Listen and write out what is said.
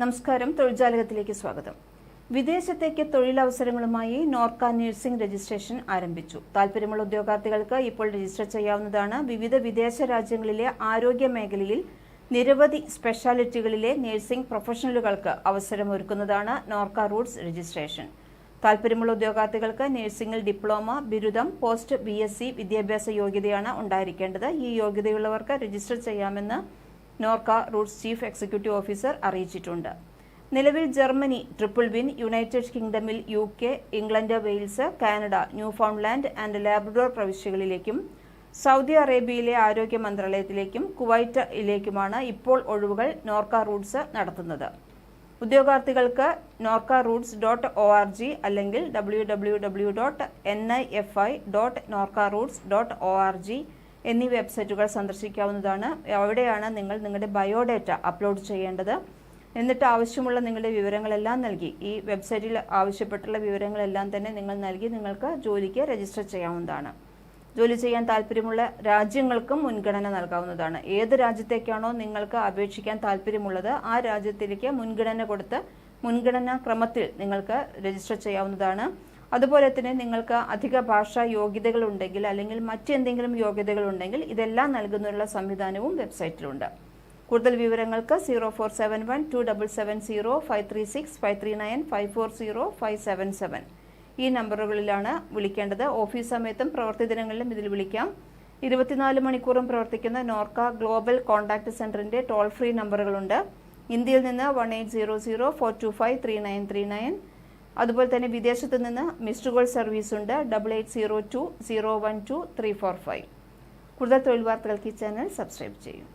നമസ്കാരം തൊഴിൽജാലകത്തിലേക്ക് സ്വാഗതം. വിദേശത്തേക്ക് തൊഴിലവസരങ്ങളുമായി നോർക്ക നഴ്സിംഗ് രജിസ്ട്രേഷൻ ആരംഭിച്ചു. താൽപര്യമുള്ള ഉദ്യോഗാർത്ഥികൾക്ക് ഇപ്പോൾ രജിസ്റ്റർ ചെയ്യാവുന്നതാണ്. വിവിധ വിദേശ രാജ്യങ്ങളിലെ ആരോഗ്യ മേഖലയിൽ നിരവധി സ്പെഷ്യാലിറ്റികളിലെ നഴ്സിംഗ് പ്രൊഫഷണലുകൾക്ക് അവസരമൊരുക്കുന്നതാണ് നോർക്ക റൂട്ട്സ് രജിസ്ട്രേഷൻ. താൽപര്യമുള്ള ഉദ്യോഗാർത്ഥികൾക്ക് നഴ്സിംഗിൽ ഡിപ്ലോമ ബിരുദം പോസ്റ്റ് ബി വിദ്യാഭ്യാസ യോഗ്യതയാണ് ഉണ്ടായിരിക്കേണ്ടത്. ഈ യോഗ്യതയുള്ളവർക്ക് രജിസ്റ്റർ ചെയ്യാമെന്ന് Norka Roots chief executive officer അറിയിച്ചിട്ടുണ്ട്. നിലവിൽ Germany triple win United കിങ്ഡമിൽ U K England Wales Canada Newfoundland and Labrador പ്രവിശ്യകളിലേക്കും Saudi അറേബ്യയിലെ ആരോഗ്യ മന്ത്രാലയത്തിലേക്കും കുവൈറ്റിലേക്കുമാണ് ഇപ്പോൾ ഒഴിവുകൾ നോർക്ക റൂട്ട്സ് നടത്തുന്നത്. ഉദ്യോഗാർത്ഥികൾക്ക് Norka Roots dot O R G അല്ലെങ്കിൽ W W W dot N I F I dot Norka Roots dot O R G എന്നീ വെബ്സൈറ്റുകൾ സന്ദർശിക്കാവുന്നതാണ്. അവിടെയാണ് നിങ്ങൾ നിങ്ങളുടെ ബയോഡേറ്റ അപ്ലോഡ് ചെയ്യേണ്ടത്. എന്നിട്ട് ആവശ്യമുള്ള നിങ്ങളുടെ വിവരങ്ങളെല്ലാം നൽകി. ഈ വെബ്സൈറ്റിൽ ആവശ്യപ്പെട്ടുള്ള വിവരങ്ങളെല്ലാം തന്നെ നിങ്ങൾ നൽകി നിങ്ങൾക്ക് ജോലിക്ക് രജിസ്റ്റർ ചെയ്യാവുന്നതാണ്. ജോലി ചെയ്യാൻ താല്പര്യമുള്ള രാജ്യങ്ങൾക്കും മുൻഗണന നൽകാവുന്നതാണ്. ഏത് രാജ്യത്തേക്കാണോ നിങ്ങൾക്ക് അപേക്ഷിക്കാൻ താല്പര്യമുള്ളത് ആ രാജ്യത്തിലേക്ക് മുൻഗണന കൊടുത്ത് മുൻഗണനാ ക്രമത്തിൽ നിങ്ങൾക്ക് രജിസ്റ്റർ ചെയ്യാവുന്നതാണ്. അതുപോലെ തന്നെ നിങ്ങൾക്ക് അധിക ഭാഷാ യോഗ്യതകൾ ഉണ്ടെങ്കിൽ അല്ലെങ്കിൽ മറ്റെന്തെങ്കിലും യോഗ്യതകൾ ഉണ്ടെങ്കിൽ ഇതെല്ലാം നൽകുന്നതിനുള്ള സംവിധാനവും വെബ്സൈറ്റിലുണ്ട്. കൂടുതൽ വിവരങ്ങൾക്ക് zero four seven one two double seven zero five three six five three nine five four zero five seven seven. ഈ നമ്പറുകളിലാണ് വിളിക്കേണ്ടത്. ഓഫീസ് സമയത്തും പ്രവൃത്തി ദിനങ്ങളിലും ഇതിൽ വിളിക്കാം. ഇരുപത്തിനാല് മണിക്കൂറും പ്രവർത്തിക്കുന്ന നോർക്ക ഗ്ലോബൽ കോൺടാക്ട് സെന്ററിന്റെ ടോൾ ഫ്രീ നമ്പറുകളുണ്ട്. ഇന്ത്യയിൽ നിന്ന് one eight zero zero four two five three nine three nine. അതുപോലെ തന്നെ വിദേശത്ത് നിന്ന് മിസ്ഡ് കോൾ സർവീസ് ഉണ്ട്. Double eight zero two zero one two three four five കൂടുതൽ തൊഴിൽ വാർത്തകൾക്ക് ഈ ചാനൽ സബ്സ്ക്രൈബ് ചെയ്യും.